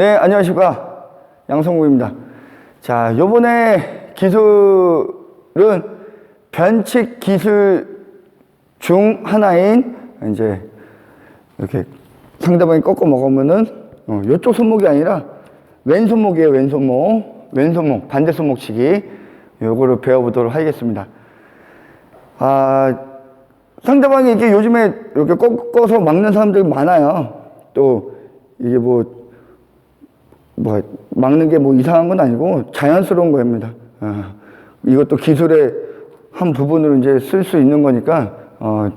네, 안녕하십니까. 양성구입니다. 자, 요번에 기술은 변칙 기술 중 하나인 이제 이렇게 상대방이 꺾어 먹으면은 어, 요쪽 손목이 아니라 왼손목이에요, 왼손목. 왼손목, 반대 손목 치기. 요거를 배워보도록 하겠습니다. 아, 상대방이 이게 요즘에 이렇게 꺾어서 막는 사람들이 많아요. 또 이게 뭐 뭐 막는 게 뭐 이상한 건 아니고 자연스러운 겁니다. 어, 이것도 기술의 한 부분으로 이제 쓸 수 있는 거니까 어,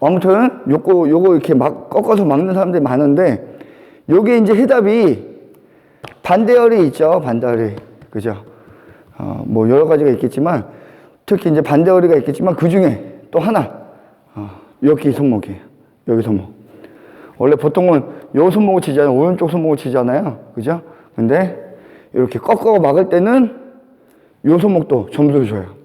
아무튼 요거 요거 이렇게 막 꺾어서 막는 사람들이 많은데 요게 이제 해답이 반대열이 있죠 반대열이 그죠? 어, 뭐 여러 가지가 있겠지만 특히 이제 반대열이가 있겠지만 그 중에 또 하나 어, 여기 손목이에요 여기 손목. 원래 보통은 요 손목을 치잖아요. 오른쪽 손목을 치잖아요. 그죠? 근데 이렇게 꺾어 막을 때는 요 손목도 점수를 줘요.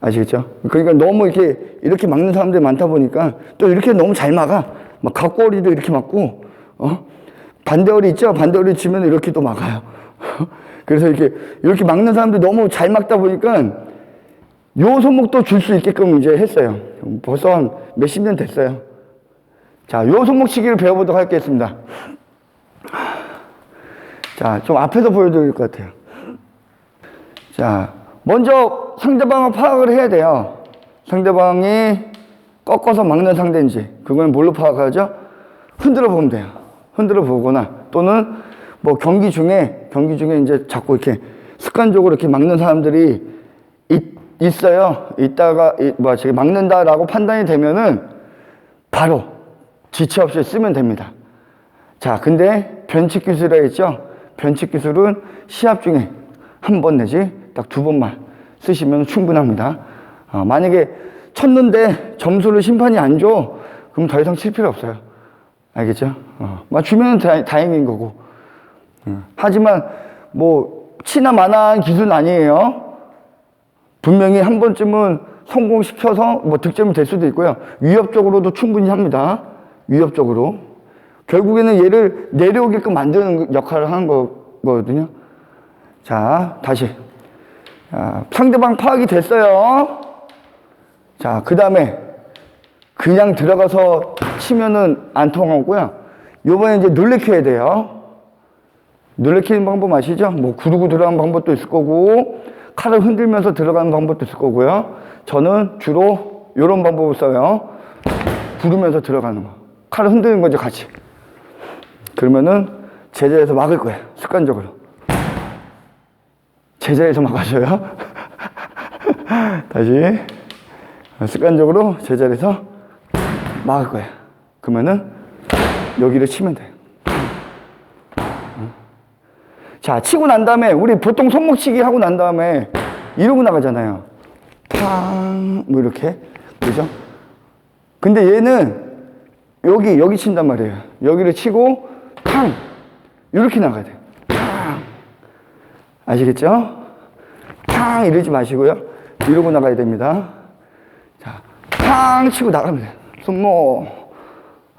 아시겠죠? 그러니까 너무 이렇게, 이렇게 막는 사람들이 많다 보니까 또 이렇게 너무 잘 막아. 막 각거리도 이렇게 막고, 어? 반대어리 있죠? 반대어리 치면 이렇게 또 막아요. 그래서 이렇게, 이렇게 막는 사람들이 너무 잘 막다 보니까 요 손목도 줄 수 있게끔 이제 했어요. 벌써 한 몇십 년 됐어요. 자, 요 손목치기를 배워보도록 하겠습니다. 자, 좀 앞에서 보여드릴 것 같아요. 자, 먼저 상대방을 파악을 해야 돼요. 상대방이 꺾어서 막는 상대인지, 그건 뭘로 파악하죠? 흔들어 보면 돼요. 흔들어 보거나, 또는 뭐 경기 중에, 경기 중에 이제 자꾸 이렇게 습관적으로 이렇게 막는 사람들이 있, 있어요. 있다가, 저기 막는다라고 판단이 되면은 바로 지체 없이 쓰면 됩니다. 자, 근데 변칙 기술이라 했죠? 변칙 기술은 시합 중에 한 번 내지 딱 두 번만 쓰시면 충분합니다. 어, 만약에 쳤는데 점수를 심판이 안 줘, 그럼 더 이상 칠 필요 없어요. 알겠죠? 어, 다, 다행인 거고. 음, 하지만 뭐 치나 마나한 기술은 아니에요. 분명히 한 번쯤은 성공시켜서 뭐 득점이 될 수도 있고요. 위협적으로도 충분히 합니다. 위협적으로. 결국에는 얘를 내려오게끔 만드는 역할을 하는 거거든요. 자, 다시. 자, 상대방 파악이 됐어요. 자, 그 다음에 그냥 들어가서 치면은 안 통하고요. 요번에 이제 놀래켜야 돼요. 놀래키는 방법 아시죠? 뭐 구르고 들어가는 방법도 있을 거고 칼을 흔들면서 들어가는 방법도 있을 거고요. 저는 주로 이런 방법을 써요. 구르면서 들어가는 거. 칼을 흔드는 거죠, 같이. 그러면은 제자리에서 막을 거예요. 습관적으로. 제자리에서 막아줘요. 다시. 습관적으로 제자리에서 막을 거예요. 그러면은 여기를 치면 돼요. 자, 치고 난 다음에, 우리 보통 손목치기 하고 난 다음에 이러고 나가잖아요. 탕, 뭐 이렇게. 그죠? 근데 얘는 여기, 여기 친단 말이에요. 여기를 치고, 탕! 이렇게 나가야 돼요. 탕! 아시겠죠? 탕! 이러지 마시고요. 이러고 나가야 됩니다. 자, 탕! 치고 나가면 돼요. 손목.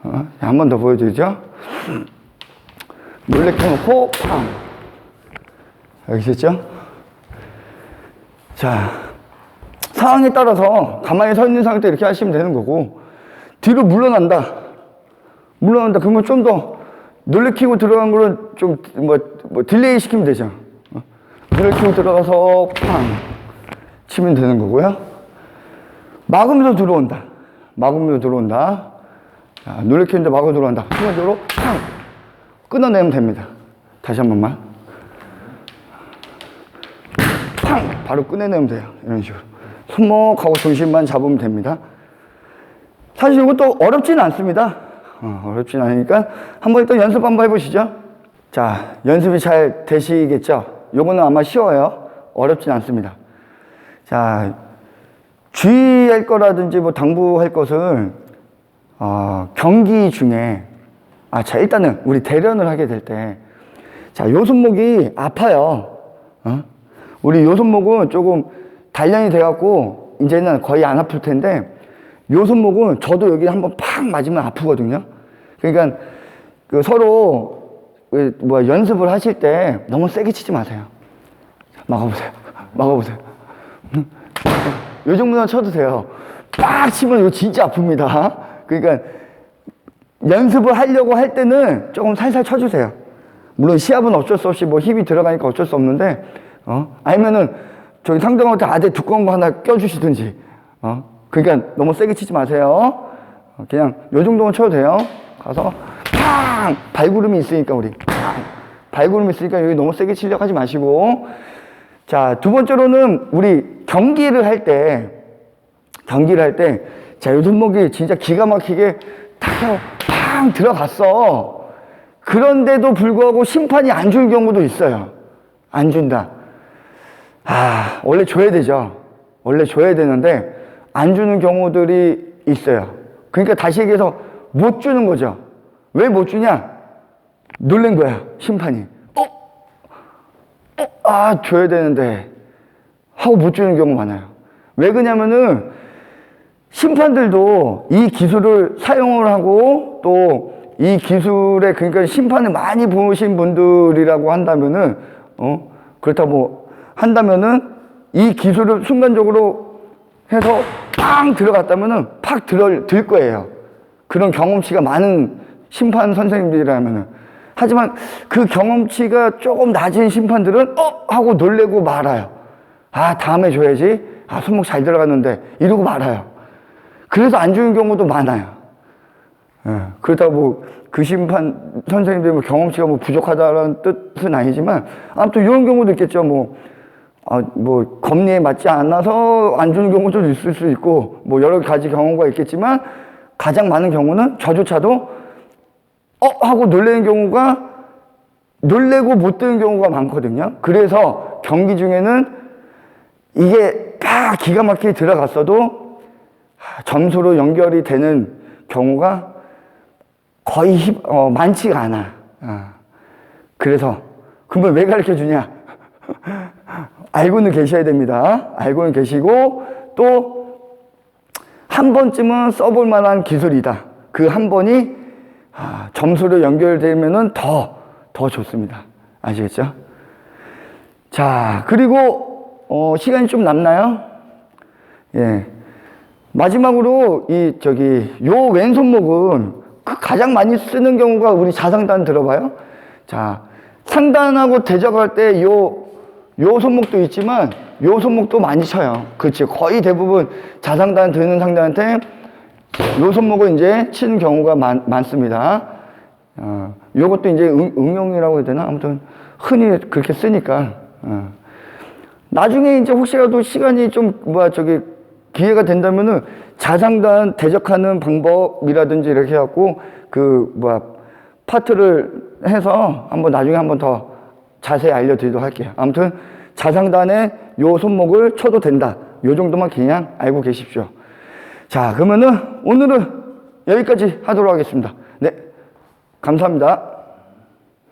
어? 한번 더 보여드리죠? 놀래켜 놓고, 팡! 알겠죠? 자, 상황에 따라서 가만히 서 있는 상태 이렇게 하시면 되는 거고, 뒤로 물러난다. 물러난다. 그러면 좀 더 놀래키고 들어간 거를 좀, 뭐, 뭐 딜레이 시키면 되죠. 어? 놀래키고 들어가서 팡! 치면 되는 거고요. 막으면서 들어온다. 막으면서 들어온다. 자, 놀래키는데 막으로 들어온다. 순간적으로 팡! 끊어내면 됩니다. 다시 한 번만. 팡! 바로 꺼내내면 돼요. 이런 식으로. 손목하고 중심만 잡으면 됩니다. 사실 이것도 어렵지는 않습니다. 어, 어렵진 않으니까 한번 일단 연습 한번 해보시죠. 자, 연습이 잘 되시겠죠? 요거는 아마 쉬워요. 어렵진 않습니다. 자, 주의할 거라든지 뭐 당부할 것은, 어, 경기 중에, 아, 자, 일단은 우리 대련을 하게 될 때, 자, 요 손목이 아파요. 어? 우리 요 손목은 조금 단련이 돼갖고 이제는 거의 안 아플 텐데 요 손목은 저도 여기 한번 팍 맞으면 아프거든요. 그러니까 그 서로 그 뭐야 연습을 하실 때 너무 세게 치지 마세요. 막아보세요. 막아보세요. 음. 요 정도만 쳐도 돼요. 빡 치면 이거 진짜 아픕니다. 그러니까 연습을 하려고 할 때는 조금 살살 쳐주세요. 물론 시합은 어쩔 수 없이 뭐 힘이 들어가니까 어쩔 수 없는데, 어? 아니면은 저기 상대방한테 아대 두꺼운 거 하나 껴주시든지, 어? 그러니까 너무 세게 치지 마세요. 어, 그냥 요 정도만 쳐도 돼요. 가서 팡! 발구름이 있으니까 우리 팡! 발구름이 있으니까 여기 너무 세게 치려고 하지 마시고 자, 두 번째로는 우리 경기를 할 때, 경기를 할 때, 자, 요 손목이 진짜 기가 막히게 탁, 팡 들어갔어. 그런데도 불구하고 심판이 안 줄 경우도 있어요. 안 준다. 아, 원래 줘야 되죠. 원래 줘야 되는데, 안 주는 경우들이 있어요. 그러니까 다시 얘기해서 못 주는 거죠. 왜 못 주냐? 놀란 거야, 심판이. 어? 아, 줘야 되는데. 하고 못 주는 경우 많아요. 왜 그러냐면은, 심판들도 이 기술을 사용을 하고 또 이 기술에 그러니까 심판을 많이 보신 분들이라고 한다면은 어 그렇다고 뭐 한다면은 이 기술을 순간적으로 해서 빵 들어갔다면은 팍 들어 들 거예요. 그런 경험치가 많은 심판 선생님들이라면은 하지만 그 경험치가 조금 낮은 심판들은 어 하고 놀래고 말아요. 아 다음에 줘야지. 아 손목 잘 들어갔는데 이러고 말아요. 그래서 안 주는 경우도 많아요. 예, 그렇다고 뭐그 심판 선생님들 뭐 경험치가 뭐 부족하다는 뜻은 아니지만 아무튼 이런 경우도 있겠죠. 뭐, 아, 뭐 검리에 맞지 않아서 안 주는 경우도 있을 수 있고 뭐 여러 가지 경우가 있겠지만 가장 많은 경우는 저조차도 어 하고 놀라는 경우가 놀래고 못 드는 경우가 많거든요. 그래서 경기 중에는 이게 딱 기가 막히게 들어갔어도 점수로 연결이 되는 경우가 거의 힘- 어, 많지가 않아. 어. 그래서 그러면 왜 가르쳐 주냐? 알고는 계셔야 됩니다. 알고는 계시고 또 한 번쯤은 써볼 만한 기술이다. 그 한 번이 아, 점수로 연결되면은 더, 더 좋습니다. 아시겠죠? 자, 그리고, 어, 시간이 좀 남나요? 예. 마지막으로, 이, 저기, 요 왼손목은 그 가장 많이 쓰는 경우가 우리 자상단 들어봐요? 자, 상단하고 대적할 때 요, 요 손목도 있지만, 요 손목도 많이 쳐요. 그렇죠. 거의 대부분 자상단 드는 상대한테 요 손목을 이제 치는 경우가 많, 많습니다. 어, 요것도 이제 응, 응용이라고 해야 되나? 아무튼 흔히 그렇게 쓰니까. 어. 나중에 이제 혹시라도 시간이 좀, 뭐야, 저기, 기회가 된다면은 자상단 대적하는 방법이라든지 이렇게 해갖고 그, 뭐야, 파트를 해서 한번 나중에 한번 더 자세히 알려드리도록 할게요. 아무튼 자상단에 요 손목을 쳐도 된다. 요 정도만 그냥 알고 계십시오. 자, 그러면은 오늘은 여기까지 하도록 하겠습니다. 네. 감사합니다.